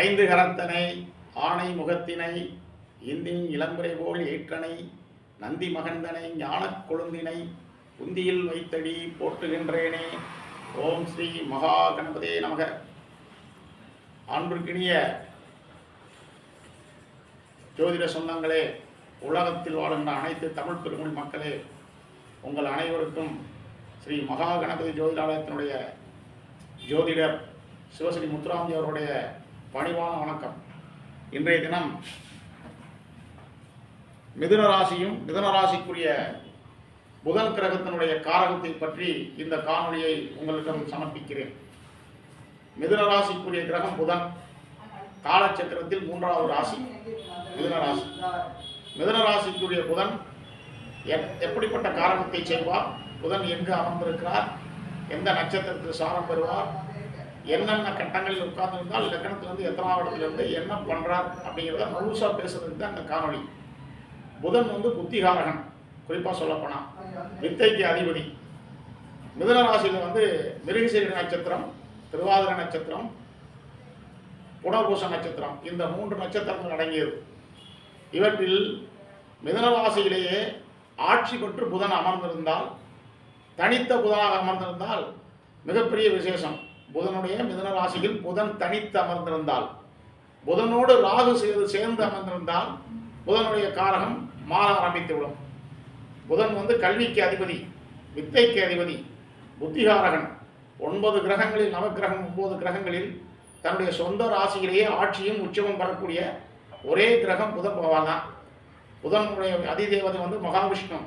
ஐந்து கரத்தனை ஆணை முகத்தினை இந்தின் இளம்புரை போல் ஏற்றனை நந்தி மகந்தனை ஞானக் கொழுந்தினை உந்தியில் வைத்தடி போற்றுகின்றேனே. ஓம் ஸ்ரீ மகா கணபதே நமக. அன்பிற்கினிய ஜோதிட சொந்தங்களே உலகத்தில் வாழ்கின்ற அனைத்து தமிழ் பெருமொழி மக்களே உங்கள் அனைவருக்கும் ஸ்ரீ மகா கணபதி ஜோதிடாலயத்தினுடைய ஜோதிடர் சிவஸ்ரீ முத்துராமஜி அவருடைய பணிவான வணக்கம். இன்றைய தினம் மிதுன ராசியும் மிதுன ராசிக்குரிய புதன் கிரகத்தினுடைய காரகத்தை பற்றி இந்த காணொலியை உங்களிடம் சமர்ப்பிக்கிறேன். மிதுன ராசிக்குரிய கிரகம் புதன். காலச்சக்கரத்தில் மூன்றாவது ராசி மிதுன ராசி. மிதுன ராசிக்குரிய புதன் எப்- எப்படிப்பட்ட காரணத்தை செய்வார்? புதன் எங்கு அமர்ந்திருக்கிறார்? எந்த நட்சத்திரத்தில் சாரம் பெறுவார்? என்னென்ன கட்டங்களில் உட்கார்ந்துருந்தால் லக்கணத்திலிருந்து எத்தனாவது இடத்துலேருந்து என்ன பண்ணுறார் அப்படிங்கிறத முழுசாக பேசுறதுக்கு தான் இந்த காணொளி. புதன் வந்து புத்திகாரகன். குறிப்பாக சொல்லப்போனால் வித்தைக்கு அதிபதி. மிதுன ராசியில் வந்து மிருகசீர நட்சத்திரம் திருவாதிரை நட்சத்திரம் புனர்பூச நட்சத்திரம். இந்த மூன்று நட்சத்திரங்கள் அடங்கியது. இவற்றில் மிதனராசியிலேயே ஆட்சி பெற்று புதன் அமர்ந்திருந்தால் தனித்த புதனாக அமர்ந்திருந்தால் மிகப்பெரிய விசேஷம். புதனுடைய மிதன ராசியில் புதன் தனித்து அமர்ந்திருந்தால் புதனோடு ராகு சேர்ந்து சேர்ந்து அமர்ந்திருந்தால் புதனுடைய காரகம் மாற ஆரம்பித்துவிடும். புதன் வந்து கல்விக்கு அதிபதி வித்தைக்கு அதிபதி புத்திகாரகன். ஒன்பது கிரகங்களில் நவக்கிரகம் ஒன்பது கிரகங்களில் தன்னுடைய சொந்த ராசியிலேயே ஆட்சியும் உச்சமும் பெறக்கூடிய ஒரே கிரகம் புதன் பகவான் தான். புதனுடைய அதிதேவதை வந்து மகாவிஷ்ணு.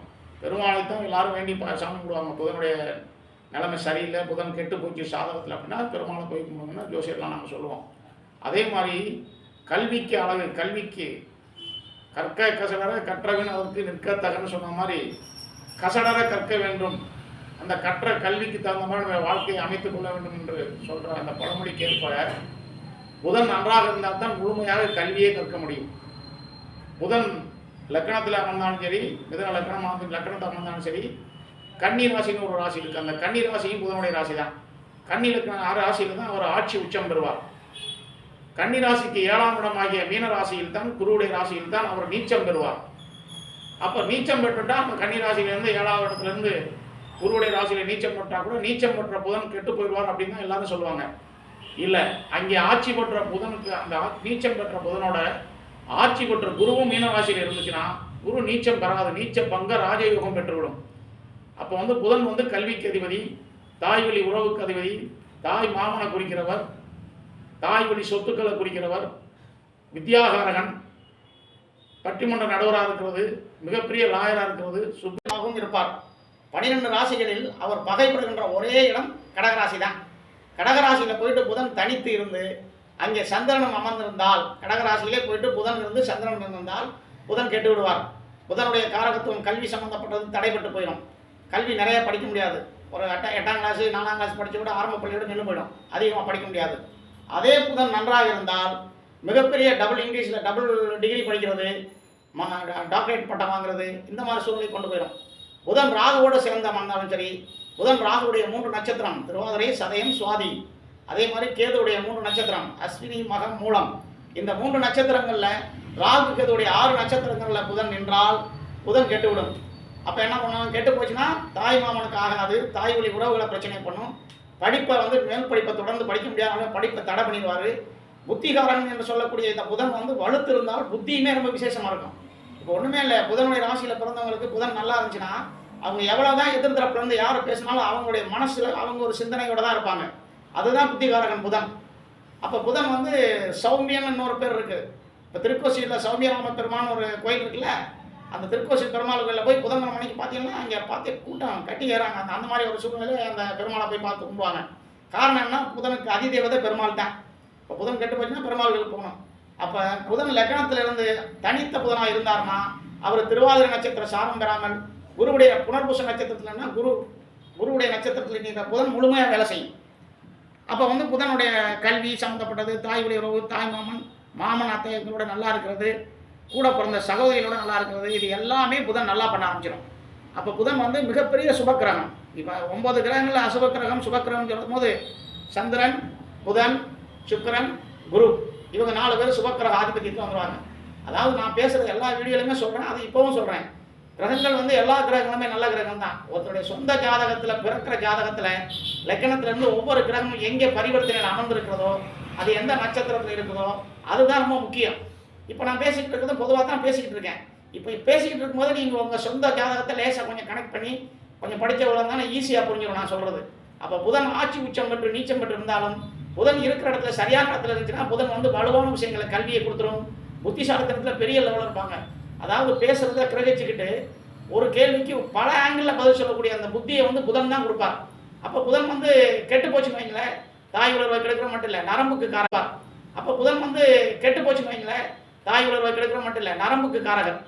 பெருமாளைத்தான் எல்லாரும் வேண்டி சாமி கும்பிடுவாங்க. புதனுடைய நிலைமை சரியில்லை புதன் கெட்டு போச்சு சாதகத்தில் அப்படின்னா பெருமாளை போய் கும்பிடுங்கன்னா ஜோசியர்லாம் நாங்கள் சொல்லுவோம். அதே மாதிரி கல்விக்கு அழகு கல்விக்கு கற்க கசடர கற்றவன் அதற்கு நிற்கத்தகன்னு சொன்ன மாதிரி கசடர கற்க வேண்டும். அந்த கற்ற கல்விக்கு தகுந்த மாதிரி நம்ம வாழ்க்கையை அமைத்துக் கொள்ள வேண்டும் என்று சொல்கிற அந்த பழமொழிக்கு ஏற்ப புதன் நன்றாக இருந்தால் தான் முழுமையாக கல்வியே கற்க முடியும். புதன் லக்கணத்தில் அமர்ந்தாலும் சரி மிதன லக்கணம் லக்கணத்தை லக்கணத்தில் அமர்ந்தாலும் சரி கன்னி ராசின்னு ஒரு ராசி இருக்குது அந்த கன்னி ராசியும் புதனுடைய ராசி தான் கன்னி ஆறு ராசியில் தான் அவர் ஆட்சி உச்சம் பெறுவார். கன்னி ராசிக்கு ஏழாம் இடமாகிய மீன ராசியில் தான் குருவுடைய ராசியில் தான் அவர் நீச்சம் பெறுவார். அப்போ நீச்சம் பெற்றுட்டா அந்த கன்னி ராசியிலேருந்து ஏழாவது இடத்துலேருந்து குருவுடைய ராசியில் நீச்சம் பெற்றா கூட நீச்சம் பெற்ற புதன் கெட்டு போயிடுவார் அப்படின்னு தான் எல்லாரும் சொல்லுவாங்க. இல்லை அங்கே ஆட்சி பெற்ற புதனுக்கு அந்த நீச்சம் பெற்ற புதனோட ஆட்சி பெற்ற குருவும் மீன ராசியில் இருந்துச்சுன்னா குரு நீச்சம் பெறாது. நீச்ச பங்க ராஜயோகம் பெற்றுவிடும். அப்போ வந்து புதன் வந்து கல்விக்கு அதிபதி தாய் வழி உறவுக்கு அதிபதி தாய் மாமனை குறிக்கிறவர் தாய் வழி சொத்துக்களை குறிக்கிறவர் வித்யாகாரகன் பட்டிமன்ற நடுவராக இருக்கிறது மிகப்பெரிய லாயராக இருக்கிறது சுத்தமாகவும் இருப்பார். பனிரெண்டு ராசிகளில் அவர் பகைப்படுகின்ற ஒரே இடம் கடகராசி தான் கடகராசியில் போயிட்டு புதன் தனித்து இருந்து அங்கே சந்திரனும் அமர்ந்திருந்தால் கடகராசியிலே போயிட்டு புதன் இருந்து சந்திரன் இருந்திருந்தால் புதன் கெட்டு விடுவார் புதனுடைய காரகத்துவம் கல்வி சம்பந்தப்பட்டது தடைப்பட்டு போயிடும். கல்வி நிறைய படிக்க முடியாது. ஒரு எட்ட எட்டாம் கிளாஸ் நாலாம் கிளாஸ் படிச்சு கூட ஆரம்ப பள்ளியோட நின்று போயிடும். அதிகமாக படிக்க முடியாது. அதே புதன் நன்றாக இருந்தால் மிகப்பெரிய டபுள் இங்கிலீஷில் டபுள் டிகிரி படிக்கிறது மா டாக்டரேட் பட்டம் வாங்குறது இந்த மாதிரி சூழ்நிலை கொண்டு போயிடும். புதன் ராகுவோடு சிறந்த வந்தாலும் சரி புதன் ராகுவுடைய மூன்று நட்சத்திரம் திருவாதிரை சதயம் சுவாதி. அதே மாதிரி கேதுவுடைய மூன்று நட்சத்திரம் அஸ்வினி மகம் மூலம். இந்த மூன்று நட்சத்திரங்களில் ராகு கேதுவுடைய ஆறு நட்சத்திரங்களில் புதன் நின்றால் புதன் கெட்டுவிடும். அப்போ என்ன பண்ணும் கெட்டு போச்சுன்னா தாய் மாமனுக்கு ஆகாது. தாய் வழி உறவுகளை பிரச்சனை பண்ணும். படிப்பை வந்து மேல் படிப்பை தொடர்ந்து படிக்க முடியாத படிப்பை தடை பண்ணிடுவார். புத்திகாரன் என்று சொல்லக்கூடிய இந்த புதன் வந்து வலுத்து இருந்தால் புத்தியுமே ரொம்ப விசேஷமாக இருக்கும். இப்போ ஒன்றுமே இல்லை. புதனுடைய ராசியில் பிறந்தவங்களுக்கு புதன் நல்லா இருந்துச்சுன்னா அவங்க எவ்வளோதான் எதிர்த்தரப்புல பிறந்து யார் பேசினாலும் அவங்களுடைய மனசில் அவங்க ஒரு சிந்தனையோட தான் இருப்பாங்க. அதுதான் புத்திகாரகன் புதன். அப்போ புதன் வந்து சௌமியன் இன்னொரு பேர் இருக்குது இப்போ திருக்கோசியில் சௌமியராம பெருமான் ஒரு கோயில் இருக்குல்ல அந்த திருக்கோசி பெருமாள் கோயிலில் போய் புதன் மணிக்கு பார்த்தீங்கன்னா அங்கே பார்த்து கூட்டம் கட்டி ஏறாங்க. அந்த அந்த மாதிரி ஒரு சூழ்நிலை அந்த பெருமாளை போய் பார்த்து கும்பிடுவாங்க. காரணம் என்ன புதனுக்கு அதிதேவதை பெருமாள் தான். இப்போ புதன் கெட்டு போச்சுன்னா பெருமாள்களுக்கு போகணும். அப்போ புதன் லக்னத்திலிருந்து தனித்த புதனாக இருந்தார்னா அவர் திருவாதிரை நட்சத்திர சாரம் பெறாமல் குருவுடைய புனர்பூச நட்சத்திரத்துலன்னா குரு குருவுடைய நட்சத்திரத்தில் நீங்க புதன் முழுமையாக வேலை செய்யும். அப்போ வந்து புதனுடைய கல்வி சம்மந்தப்பட்டது தாய் உறவு தாய் மாமன் மாமன் அத்தைகளோட நல்லா இருக்கிறது. கூட பிறந்த சகோதரிகளோட நல்லா இருக்கிறது. இது எல்லாமே புதன் நல்லா பண்ண ஆரம்பிச்சிடும் அப்போ புதன் வந்து மிகப்பெரிய சுபக்கிரகம். இப்போ ஒன்பது கிரகங்களில் அசுபக்கிரகம் சுபக்கிரகம் சொல்லும் போது சந்திரன் புதன் சுக்கரன் குரு. இவங்க நாலு பேர் சுபக்கிரக ஆதிபத்தியத்தில் வந்துடுவாங்க அதாவது நான் பேசுகிற எல்லா வீடியோலையுமே சொல்கிறேன் அது இப்போவும் சொல்கிறேன் கிரகங்கள் வந்து எல்லா கிரகங்களுமே நல்ல கிரகம் தான். ஒருத்தருடைய சொந்த ஜாதகத்தில் பிறக்கிற ஜாதகத்தில் லக்கணத்திலேருந்து ஒவ்வொரு கிரகமும் எங்கே பரிவர்த்தனையில் அமர்ந்திருக்கிறதோ அது எந்த நட்சத்திரத்தில் இருக்குதோ அதுதான் ரொம்ப முக்கியம். இப்போ நான் பேசிக்கிட்டு இருக்கிறது பொதுவாக தான் பேசிக்கிட்டு இருக்கேன். இப்போ பேசிக்கிட்டு இருக்கும்போது நீங்கள் உங்கள் சொந்த ஜாதகத்தை லேசாக கொஞ்சம் கனெக்ட் பண்ணி கொஞ்சம் படித்தவங்க தானே ஈஸியாக புரிஞ்சிடும் நான் சொல்கிறது அப்போ புதன் ஆட்சி உச்சம் பெற்று நீச்சம் பெற்று இருந்தாலும் புதன் இருக்கிற இடத்துல சரியான இடத்துல இருந்துச்சுன்னா புதன் வந்து வலுவான விஷயங்களை கல்வியை கொடுத்துரும். புத்திசாலித்தனத்தில் பெரிய லெவலில் இருப்பாங்க. அதாவது பேசுறத கிரகிச்சுக்கிட்டு ஒரு கேள்விக்கு பல ஆங்கிளில் பதில் சொல்லக்கூடிய அந்த புத்தியை வந்து புதன் தான் கொடுப்பார். அப்போ புதன் வந்து கெட்டு போச்சுன்னு வைங்களேன். தாய் உணர்வை கெடுக்கிற மட்டும் இல்லை நரம்புக்கு காரணம். அப்போ புதன் வந்து கெட்டு போச்சுன்னு வைங்களேன். தாய் உணர்வை கெடுக்கிற மட்டும் இல்லை நரம்புக்கு காரகர்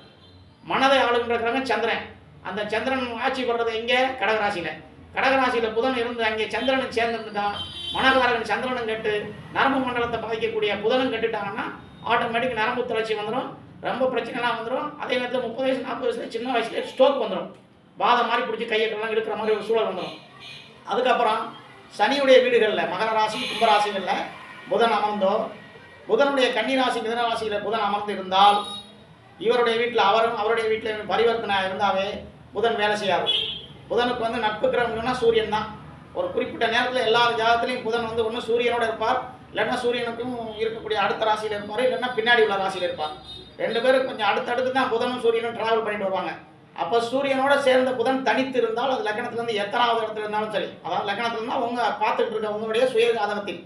மனதை ஆளுகின்ற சந்திரன். அந்த சந்திரன் ஆட்சி படுறது எங்கே? கடகராசியில். கடகராசியில் புதன் இருந்து அங்கே சந்திரனும் சேர்ந்துருந்துட்டான் மனகாரகன் சந்திரனும் கெட்டு நரம்பு மண்டலத்தை பாதிக்கக்கூடிய புதனும் கெட்டுட்டாங்கன்னா ஆட்டோமேட்டிக் நரம்பு தளர்ச்சி வந்துடும் ரொம்ப பிரச்சனைலாம் வந்துடும் அதே நேரத்தில் முப்பது வயசு நாற்பது வயசுல சின்ன வயசுல ஸ்ட்ரோக் வந்துடும் பாதம் மாதிரி பிடிச்சி கையெல்லாம் எடுக்கிற மாதிரி ஒரு சூழல் வந்துடும் அதுக்கப்புறம் சனியுடைய வீடுகளில் மகர ராசி கும்பராசிகளில் புதன் அமர்ந்தோ புதனுடைய கன்னிராசி மிதனராசியில் புதன் அமர்ந்து இருந்தால் இவருடைய வீட்டில் அவரும் அவருடைய வீட்டில் பரிவர்த்தனை இருந்தாவே புதன் வேலை செய்யாது. புதனுக்கு வந்து நட்பு கிரகம்னா சூரியன் தான். ஒரு குறிப்பிட்ட நேரத்தில் எல்லா ஜாதத்துலையும் புதன் வந்து ஒன்று சூரியனோட இருப்பார். இல்லைன்னா சூரியனுக்கும் இருக்கக்கூடிய அடுத்த ராசியில் இருப்பார். இல்லைன்னா பின்னாடி உள்ள ராசியில் இருப்பார். ரெண்டு பேரும் கொஞ்சம் அடுத்தடுத்து தான் புதனும் சூரியனும் ட்ராவல் பண்ணிட்டு வருவாங்க. அப்போ சூரியனோட சேர்ந்த புதன் தனித்து இருந்தால் அது லக்னத்துலேருந்து எத்தனாவது இடத்துல இருந்தாலும் சரி. அதாவது லக்னத்துல இருந்தால் அவங்க பார்த்துட்டு இருக்க உங்களுடைய சுய ஜாதகத்தில்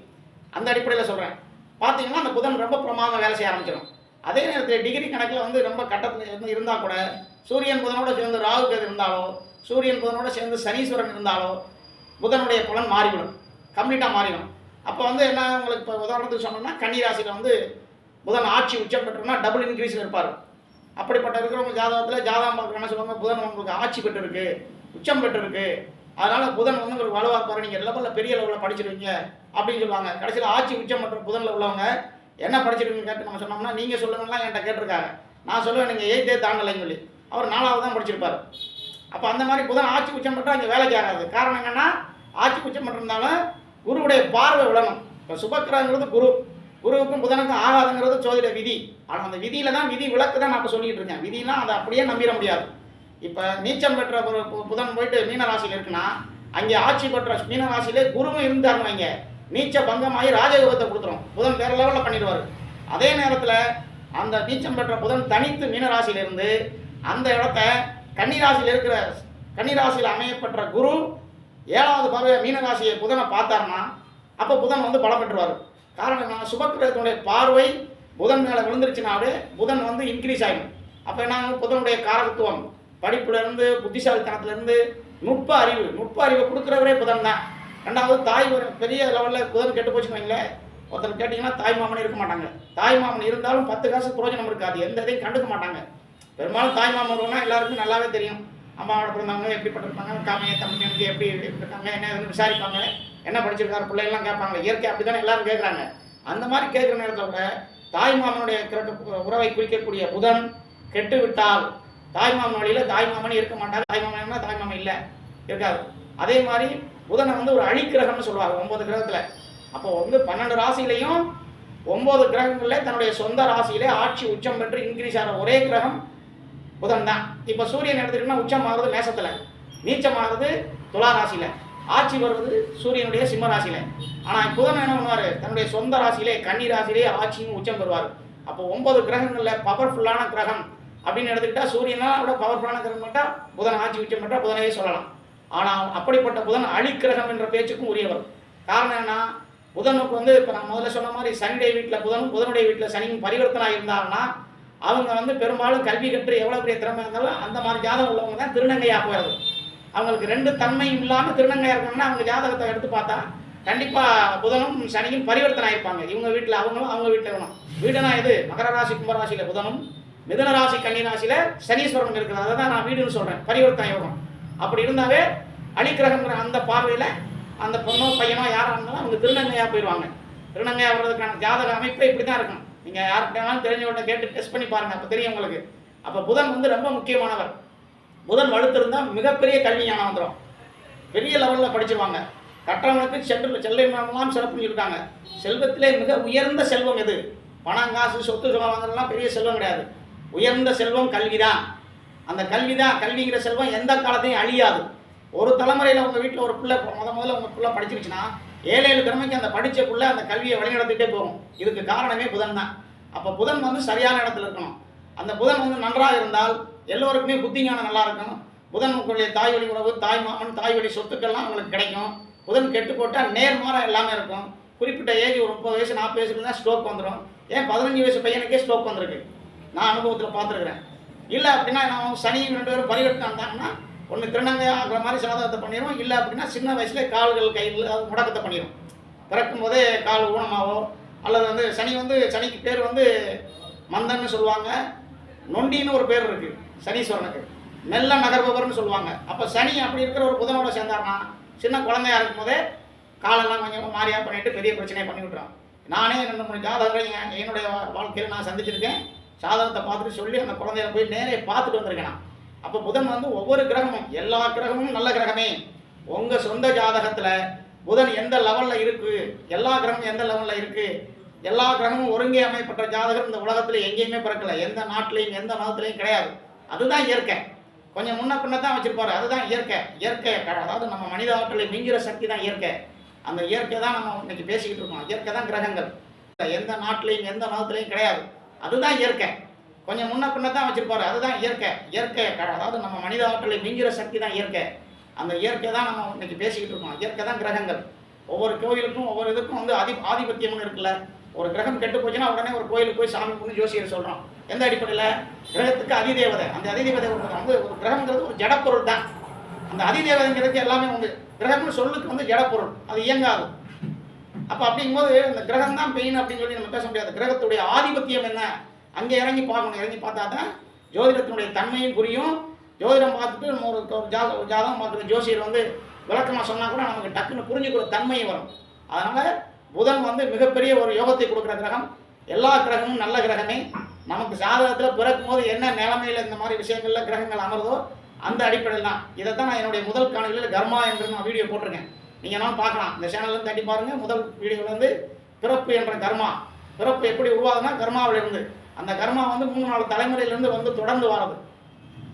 அந்த அடிப்படையில் சொல்கிறேன் பார்த்தீங்கன்னா அந்த புதன் ரொம்ப பிரமாதம் வேலை செய்ய ஆரம்பிச்சிடும் அதே நேரத்தில் டிகிரி கணக்கில் வந்து ரொம்ப கட்டத்தில் இருந்து இருந்தால் கூட சூரியன் புதனோட சேர்ந்து ராகு கேது இருந்தாலோ சூரியன் புதனோட சேர்ந்து சனீஸ்வரன் இருந்தாலோ புதனுடைய புலன் மாறிவிடும். கம்ப்ளீட்டாக மாறிடும் அப்போ வந்து என்ன உங்களுக்கு இப்போ உதாரணத்துக்கு சொன்னோம்னா கன்னிராசியில் வந்து புதன் ஆட்சி உச்சம் பெற்றோம்னா டபுள் இன்க்ரீஸில் இருப்பார். அப்படிப்பட்ட இருக்கிறவங்க ஜாதகத்தில் ஜாதகம் பார்க்குற என்ன சொல்லுவாங்க? புதன் உங்களுக்கு ஆட்சி பெற்றிருக்கு உச்சம் பெற்றிருக்கு. அதனால் புதன் வந்து உங்களுக்கு வலுவாக இருப்பாரு. நீங்கள் லெவலில் பெரிய லெவலில் படிச்சிருவீங்க அப்படின்னு சொல்லுவாங்க. கடைசியில் ஆட்சி உச்சம் மற்றும் புதனில் உள்ளவங்க என்ன படிச்சிருக்கீங்க கேட்டு நம்ம சொன்னோம்னா நீங்கள் சொல்லுங்கலாம் என்கிட்ட கேட்டிருக்காங்க. நான் சொல்லுவேன் நீங்கள் எயித்தே தாண்டலைன்னு சொல்லி. அவர் நாலாவது தான் படிச்சிருப்பார். அப்போ அந்த மாதிரி புதன் ஆட்சி உச்சம் மட்டும் அங்கே வேலைக்கு ஆகாது காரணம் என்னன்னா ஆட்சி உச்சம் பெற்றிருந்தாலும் குருவுடைய பார்வை விடணும் இப்போ சுபக்கிரகங்கிறது குரு. குருவுக்கும் புதனுக்கும் ஆகாதுங்கிறது சோதிட விதி. ஆனால் அந்த விதியில தான் விதி விளக்கு தான் நான் இப்போ சொல்லிட்டு இருக்கேன். விதினா அதை அப்படியே நம்பிட முடியாது. இப்போ நீச்சம் பெற்ற ஒரு புதன் போயிட்டு மீனராசியில் இருக்குன்னா அங்கே ஆட்சி பெற்ற மீனராசியிலே குருவும் இருந்தாருங்க இங்கே நீச்ச பங்கமாகி ராஜயோகத்தை கொடுத்துரும். புதன் வேற லெவலில் பண்ணிடுவார். அதே நேரத்தில் அந்த நீச்சம் பெற்ற புதன் தனித்து மீனராசியிலிருந்து அந்த இடத்த கன்னிராசியில் இருக்கிற கன்னிராசியில் அமையப்பெற்ற குரு ஏழாவது பார்வையை மீனராசியை புதனை பார்த்தாருன்னா அப்போ புதன் வந்து பலம் பெற்றுவார். காரணம் என்ன சுபக்கிரகத்தினுடைய பார்வை புதன் மேலே விழுந்துருச்சுனாவே புதன் வந்து இன்க்ரீஸ் ஆகும் அப்போ என்ன ஆகும்? புதனுடைய காரகத்துவம். படிப்புலேருந்து புத்திசாலித்தனத்துலேருந்து நுட்ப அறிவு நுட்ப அறிவை கொடுக்குறவரே புதன் தான். ரெண்டாவது தாய் ஒரு பெரிய லெவலில் குதிரை கெட்டு போச்சுன்னு வைங்களேன் ஒருத்தர் கேட்டிங்கன்னா தாய் மாமன் இருக்க மாட்டாங்க. தாய் மாமன் இருந்தாலும் பத்து காசு பிரயோஜனம் இருக்காது. எந்த இதையும் கண்டுக்க மாட்டாங்க. பெரும்பாலும் தாய் மாமன் எல்லாருக்கும் நல்லாவே தெரியும். அம்மாவோட பிறந்தவங்க எப்படிப்பட்டிருப்பாங்க காமையை தமிழ் எப்படி இருக்காங்க என்ன விசாரிப்பாங்க. என்ன படிச்சிருக்காரு பிள்ளைங்களாம் கேட்பாங்க. இயற்கை அப்படி தானே எல்லாரும் கேட்குறாங்க. அந்த மாதிரி கேட்குற நேரத்தில் கூட தாய் மாமனுடைய உறவை குறிக்கக்கூடிய புதன் கெட்டு விட்டால் தாய் மாமன் வழியில் தாய் மாமன் இருக்க மாட்டாங்க. தாய் மாமன் தாய் மாமன் இல்லை இருக்காது. அதே மாதிரி புதனை வந்து ஒரு அழிக்கிரகம்னு சொல்லுவாங்க ஒன்பது கிரகத்தில். அப்போ வந்து பன்னெண்டு ராசியிலையும் ஒன்பது கிரகங்களில் தன்னுடைய சொந்த ராசியிலே ஆட்சி உச்சம் பெற்று இன்க்ரீஸ் ஆகிற ஒரே கிரகம் புதன் தான். இப்போ சூரியன் எடுத்துக்கிட்டோம்னா உச்சம் ஆகுறது மேசத்தில். நீச்சம் ஆகுறது துலா ராசியில். ஆட்சி வருவது சூரியனுடைய சிம்ம ராசியில். ஆனால் புதன் என்ன பண்ணுவார்? தன்னுடைய சொந்த ராசியிலே கன்னி ராசியிலே ஆட்சியும் உச்சம் பெறுவார். அப்போ ஒன்பது கிரகங்களில் பவர்ஃபுல்லான கிரகம் அப்படின்னு எடுத்துக்கிட்டா சூரியனா விட பவர்ஃபுல்லான கிரகம் மட்டும் புதன் ஆட்சி உச்சம் பெற்றால் புதனையே சொல்லலாம். ஆனால் அப்படிப்பட்ட புதன் அழிக்கிரகம் என்ற பேச்சுக்கும் உரியவர். காரணம் என்ன புதனுக்கு வந்து இப்போ நான் முதல்ல சொன்ன மாதிரி சனியுடைய வீட்டில் புதனும் புதனுடைய வீட்டில் சனியும் பரிவர்த்தனாக இருந்தாங்கன்னா அவங்க வந்து பெரும்பாலும் கல்வி கற்று எவ்வளோ பெரிய திறமை இருந்தாலும் அந்த மாதிரி ஜாதகம் உள்ளவங்க தான் திருநங்கையாக போயிடுது அவங்களுக்கு ரெண்டு தன்மையும் இல்லாமல் திருநங்கையாக இருக்கணும்னா அவங்க ஜாதகத்தை எடுத்து பார்த்தா கண்டிப்பாக புதனும் சனியும் பரிவர்த்தனை ஆயிருப்பாங்க இவங்க வீட்டில் அவங்களும் அவங்க வீட்டில் இருக்கணும். வீடுனா இது மகர ராசி கும்பராசியில் புதனும் மிதன ராசி கன்னி ராசியில் சனீஸ்வரன் இருக்கிறது அதை தான் நான் வீடுன்னு சொல்கிறேன் பரிவர்த்தனை யோகம். அப்படி இருந்தாவே அலிக்கிரகங்கிற அந்த பார்வையில் அந்த பொண்ணோ பையனோ யாராக இருந்தாலும் அவங்க திருநங்கையாக போயிடுவாங்க. திருநங்கையாக வர்றதுக்கான ஜாதக அமைப்பே இப்படி தான் இருக்கும். நீங்கள் யார்கிட்டனாலும் தெரிஞ்சவர்கிட்ட கேட்டு டெஸ்ட் பண்ணி பாருங்கள் அப்போ தெரியும் உங்களுக்கு. அப்போ புதன் வந்து ரொம்ப முக்கியமானவர். புதன் வலுத்திருந்தால் மிகப்பெரிய கல்வி ஞானம் வந்துடும் பெரிய லெவலில் படிச்சிருவாங்க. கற்றவங்களுக்கு சென்று செல்வமெல்லாம் சிறப்புன்னு இருக்காங்க செல்வத்திலே மிக உயர்ந்த செல்வம் எது? பணம் காசு சொத்து சுகம் வாங்குறதுலாம் பெரிய செல்வம் கிடையாது. உயர்ந்த செல்வம் கல்வி தான் அந்த கல்வி தான் கல்விங்கிற செல்வம் எந்த காலத்தையும் அழியாது. ஒரு தலைமுறையில் உங்கள் வீட்டில் ஒரு பிள்ளை முத முதல்ல உங்கள் பிள்ளை படிச்சிருச்சுன்னா ஏழு ஏழு திறமைக்கு அந்த படித்த பிள்ளை அந்த கல்வியை வழிநடத்திட்டே போகும். இதுக்கு காரணமே புதன் தான். அப்போ புதன் வந்து சரியான இடத்துல இருக்கணும். அந்த புதன் வந்து நன்றாக இருந்தால் எல்லோருக்குமே புத்திஞானம் நல்லா இருக்கணும். புதன் உங்களுடைய தாய் வழி உறவு தாய் மாமன் தாய் வழி சொத்துக்கள்லாம் உங்களுக்கு கிடைக்கும். புதன் கெட்டு போட்டால் நேர்மாறாக எல்லாமே இருக்கும். குறிப்பிட்ட ஏஜ் ஒரு முப்பது வயசு நாற்பது வயசுல ஸ்ட்ரோக் வந்துடும் ஏன் பதினஞ்சு வயசு பையனுக்கே ஸ்ட்ரோக் வந்திருக்கு? நான் அனுபவத்தில் பார்த்துருக்குறேன். இல்லை அப்படின்னா நான் சனி ரெண்டு பேரும் பரிவர்த்தனை வந்தாங்கன்னா ஒன்று திருநங்கை ஆகிற மாதிரி சாதகத்தை பண்ணிடுவோம். இல்லை அப்படின்னா சின்ன வயசுல கால்கள் கைகள் அது முடக்கத்தை பண்ணிடும். பிறக்கும் போதே கால் ஊனமாகவோ அல்லது வந்து சனி வந்து சனிக்கு பேர் வந்து மந்தன்னு சொல்லுவாங்க. நொண்டின்னு ஒரு பேர் இருக்குது சனீஸ்வரனுக்கு. மெல்ல நகர்பவர்னு சொல்லுவாங்க. அப்போ சனி அப்படி இருக்கிற ஒரு புதனோட சேர்ந்தார்னா சின்ன குழந்தையா இருக்கும் போதே காலெல்லாம் கொஞ்சம் மாறியாக பண்ணிட்டு பெரிய பிரச்சனையை பண்ணி விட்றான் நானே ரெண்டு மூணு ஜாதகங்களை என்னுடைய வாழ்க்கையில் நான் சந்திச்சிருக்கேன். சாதகத்தை பார்த்துட்டு சொல்லி அந்த குழந்தைய போய் நேரே பார்த்துட்டு வந்திருக்கேன் அப்போ புதன் வந்து ஒவ்வொரு கிரகமும் எல்லா கிரகமும் நல்ல கிரகமே. உங்கள் சொந்த ஜாதகத்தில் புதன் எந்த லெவலில் இருக்குது எல்லா கிரகமும் எந்த லெவலில் இருக்குது எல்லா கிரகமும் ஒருங்கே அமைப்பட்ட ஜாதகம் இந்த உலகத்தில் எங்கேயுமே பிறக்கலை. எந்த நாட்டிலையும் எந்த மதத்துலையும் கிடையாது. அதுதான் இயற்கை. கொஞ்சம் முன்ன பின்ன தான் வச்சுருப்பாரு. அதுதான் இயற்கை. இயற்கை க- அதாவது நம்ம மனித ஆற்றலை மிஞ்சிற சக்தி தான் இயற்கை. அந்த இயற்கை தான் நம்ம இன்னைக்கு பேசிக்கிட்டு இருக்கோம். இயற்கை தான் கிரகங்கள். எந்த நாட்டிலையும் எந்த மதத்துலையும் கிடையாது. அதுதான் இயற்கை. கொஞ்சம் முன்ன பின்ன தான் வச்சிருப்பாரு. அதுதான் இயற்கை. இயற்கை க- அதாவது நம்ம மனித ஆற்றலை நீங்கிற சக்தி தான் இயற்கை. அந்த இயற்கை தான் நம்ம இன்னைக்கு பேசிக்கிட்டு இருக்கோம். இயற்கை தான் கிரகங்கள். ஒவ்வொரு கோயிலுக்கும் ஒவ்வொரு இதுக்கும் வந்து அதி ஆதிபத்தியம்னு இருக்குல்ல. ஒரு கிரகம் கெட்டு போச்சுன்னா உடனே ஒரு கோயிலுக்கு போய் சாமி கும்பிட்டு ஜோசியர் சொல்கிறோம் எந்த அடிப்படையில்? கிரகத்துக்கு அதிதேவதை. அந்த அதிதேவதை வந்து ஒரு கிரகங்கிறது ஒரு ஜடப்பொருள் தான். அந்த அதிதேவதைங்கிறதுக்கு எல்லாமே உண்டு. கிரகம்னு சொல்லுக்கு வந்து ஜடப்பொருள். அது இயங்காது. அப்போ அப்படிங்கும்போது இந்த கிரகம் தான் பெயின் அப்படின்னு சொல்லி நம்ம பேச முடியாது. கிரகத்துடைய ஆதிபத்தியம் என்ன? அங்கே இறங்கி பார்க்கணும். இறங்கி பார்த்தா தான் ஜோதிடத்தினுடைய தன்மையும் புரியும். ஜோதிடம் பார்த்துட்டு நம்ம ஒரு ஜாத ஜாதகம் பார்க்குற ஜோசியர் வந்து விளக்கமாக சொன்னால் கூட நமக்கு டக்குன்னு புரிஞ்சுக்கிற தன்மையும் வரும். அதனால் புதன் வந்து மிகப்பெரிய ஒரு யோகத்தை கொடுக்குற கிரகம். எல்லா கிரகமும் நல்ல கிரகமே. நமக்கு ஜாதகத்தில் பிறக்கும் போது என்ன நிலைமையில் இந்த மாதிரி விஷயங்களில் கிரகங்கள் அமருதோ அந்த அடிப்படையில் தான் இதை தான் நான் என்னுடைய முதல் காணொலியில் கர்மா என்று நான் வீடியோ போட்டிருக்கேன். நீங்கள் என்ன பார்க்கலாம். இந்த சேனல்ல தட்டி பாருங்கள் முதல் வீடியோலேருந்து பிறப்பு என்ற கர்மா. பிறப்பு எப்படி உருவாகுதுன்னா கர்மாவிலிருந்து. அந்த கர்மா வந்து மூணு நாலு தலைமுறையிலேருந்து வந்து தொடர்ந்து வரது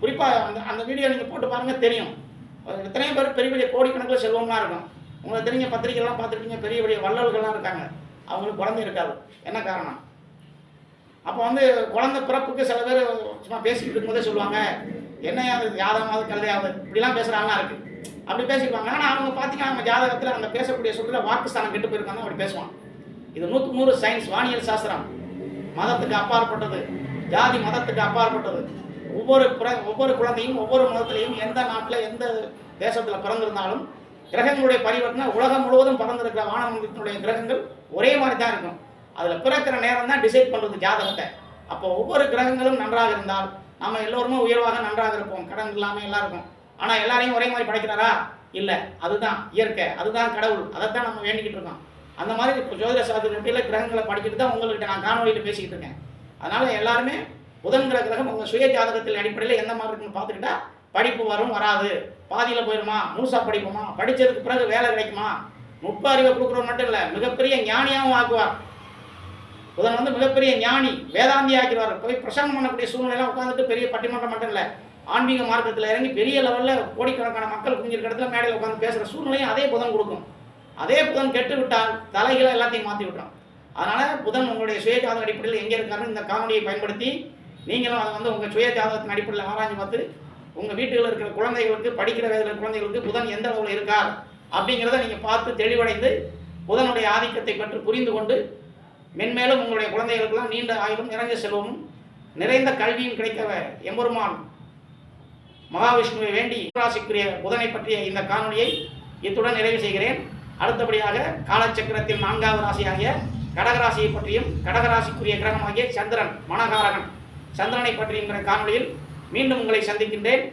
குறிப்பாக அந்த அந்த வீடியோ நீங்கள் போட்டு பாருங்கள் தெரியும். அது எத்தனையோ பேர் பெரிய பெரிய கோடிக்கணக்கில் செல்வம்லாம் இருக்கும். உங்களுக்கு தெரிஞ்ச பத்திரிகைலாம் பார்த்துருக்கீங்க பெரிய பெரிய வல்லல்கள்லாம் இருக்காங்க. அவங்களுக்கு குழந்தை இருக்காது. என்ன காரணம்? அப்போ வந்து குழந்தை பிறப்புக்கு சில பேர் சும்மா பேசிக்கிட்டு இருக்கும்போதே சொல்லுவாங்க என்ன அது யாதமாவது கல்லையாவது? இப்படிலாம் பேசுகிறாங்கலாம் இருக்குது அப்படி பேசிக்குவாங்க. ஆனால் அவங்க பார்த்தீங்கன்னா நம்ம ஜாதகத்தில் அந்த பேசக்கூடிய சொல்கிற வாக்குஸ்தானம் கெட்டு போயிருக்காங்க அப்படி பேசுவான் இது நூற்றுக்கு நூறு சயின்ஸ் வானியல் சாஸ்திரம். மதத்துக்கு அப்பாற்பட்டது. ஜாதி மதத்துக்கு அப்பாற்பட்டது. ஒவ்வொரு புற ஒவ்வொரு குழந்தையும் ஒவ்வொரு மதத்திலையும் எந்த நாட்டில் எந்த தேசத்தில் பிறந்திருந்தாலும் கிரகங்களுடைய பரிவர்த்தனை உலகம் முழுவதும் பறந்திருக்கிற வானமண்டலத்தினுடைய கிரகங்கள் ஒரே மாதிரி தான் இருக்கும். அதில் பிறக்கிற நேரம் தான் டிசைட் பண்ணுறது ஜாதகத்தை. அப்போ ஒவ்வொரு கிரகங்களும் நன்றாக இருந்தால் நம்ம எல்லோருமே உயர்வாக நன்றாக இருப்போம். கடன் இல்லாமல் எல்லாம் இருக்கும். ஆனால் எல்லாரையும் ஒரே மாதிரி படைக்கிறாரா? இல்லை. அதுதான் இயற்கை. அதுதான் கடவுள். அதைத்தான் நம்ம வேண்டிக்கிட்டு இருக்கோம். அந்த மாதிரி இப்போ ஜோதிட சாஸ்திரத்தில் கிரகங்களை படிக்கிட்டு தான் உங்கள்கிட்ட நான் காணொலியில் பேசிக்கிட்டு இருக்கேன். அதனால் எல்லாருமே புதன்கிற கிரகம் உங்கள் சுய ஜாதகத்தில் அடிப்படையில் எந்த மாதிரி இருக்குன்னு பார்த்துக்கிட்டா படிப்பு வரும் வராது. பாதியில் போயிடுமா முழுசாக படிப்போமா? படித்ததுக்கு பிறகு வேலை கிடைக்குமா? நுட்ப அறிவை கொடுக்குறவர் மட்டும் இல்லை மிகப்பெரிய ஞானியாகவும் ஆக்குவார். புதன் வந்து மிகப்பெரிய ஞானி வேதாந்தி ஆக்கிடுவார். போய் பிரசங்கம் பண்ணக்கூடிய சூழ்நிலையெல்லாம் உட்காந்துட்டு பெரிய பட்டிமன்றம் மட்டும் இல்லை ஆன்மீக மார்க்கத்தில் இறங்கி பெரிய லெவலில் கோடிக்கணக்கான மக்கள் குஞ்சிருக்க இடத்துல மேடையில் உட்காந்து பேசுகிற சூழ்நிலையும் அதே புதன் கொடுக்கும். அதே புதன் கெட்டு விட்டால் தலைகளை எல்லாத்தையும் மாற்றி விட்டுரும். அதனால் புதன் உங்களுடைய சுய ஜாதக அடிப்படையில் எங்கே இருக்காருன்னு இந்த காணொலியை பயன்படுத்தி நீங்களும் அதை வந்து உங்கள் சுய ஜாதகத்தின் அடிப்படையில் ஆராய்ஞ்சு பார்த்து உங்கள் வீட்டுகளில் இருக்கிற குழந்தைகளுக்கு படிக்கிற வயதில் குழந்தைகளுக்கு புதன் எந்த அளவில் இருக்கார் அப்படிங்கிறத நீங்கள் பார்த்து தெளிவடைந்து புதனுடைய ஆதிக்கத்தை பற்றி புரிந்து கொண்டு மென்மேலும் உங்களுடைய குழந்தைகளுக்கெல்லாம் நீண்ட ஆயுளும் நிறைந்த செல்வமும் நிறைந்த கல்வியும் கிடைக்க எம்பெருமான் மகாவிஷ்ணுவை வேண்டி ராசிக்குரிய புதனை பற்றிய இந்த காணொலியை இத்துடன் நிறைவு செய்கிறேன். அடுத்தபடியாக காலச்சக்கரத்தில் நான்காவது ராசியாகிய கடகராசியை பற்றியும் கடகராசிக்குரிய கிரகமாகிய சந்திரன் மனகாரகன் சந்திரனை பற்றியுங்கிற காணொளியில் மீண்டும் உங்களை சந்திக்கின்றேன்.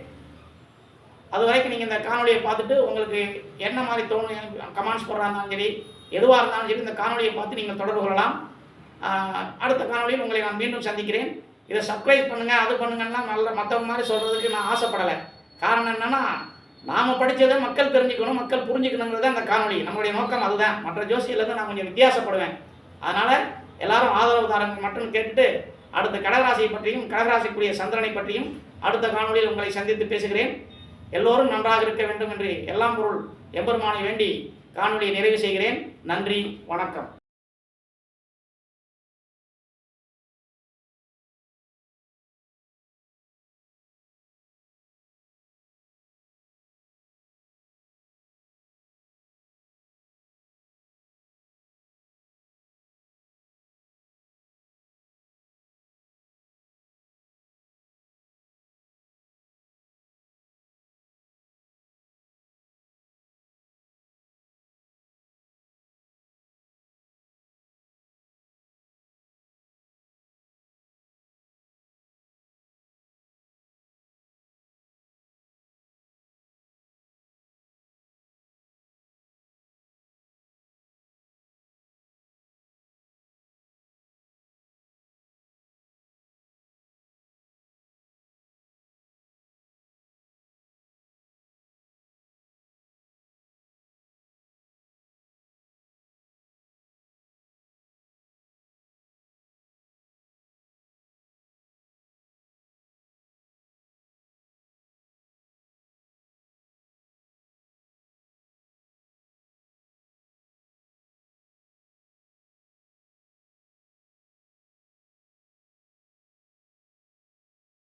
அது வரைக்கும் நீங்கள் இந்த காணொலியை பார்த்துட்டு உங்களுக்கு என்ன மாதிரி தோணும் கமெண்ட்ஸ் போடுறா இருந்தாலும் சரி எதுவாக இருந்தாலும் சரி இந்த காணொலியை பார்த்து நீங்கள் தொடர்பு கொள்ளலாம். அடுத்த காணொளியில் உங்களை நான் மீண்டும் சந்திக்கிறேன். இதை சப்ஸ்கிரைப் பண்ணுங்கள் அது பண்ணுங்கன்னா நல்ல மற்றவங்க மாதிரி சொல்கிறதுக்கு நான் ஆசைப்படலை. காரணம் என்னென்னா நாம் படித்ததை மக்கள் தெரிஞ்சுக்கணும் மக்கள் புரிஞ்சுக்கணுங்கிறது அந்த காணொலி நம்மளுடைய நோக்கம் அதுதான். மற்ற ஜோசியிலேருந்து நான் கொஞ்சம் வித்தியாசப்படுவேன். அதனால் எல்லாரும் ஆதரவு தாரங்க மட்டும் கேட்டுட்டு அடுத்த கடகராசியை பற்றியும் கடகராசிக்குரிய சந்திரனை பற்றியும் அடுத்த காணொலியில் உங்களை சந்தித்து பேசுகிறேன். எல்லோரும் நன்றாக இருக்க வேண்டும் என்று எல்லாம் பொருள் எம்பெருமானை வேண்டி காணொலியை நிறைவு செய்கிறேன். நன்றி வணக்கம்.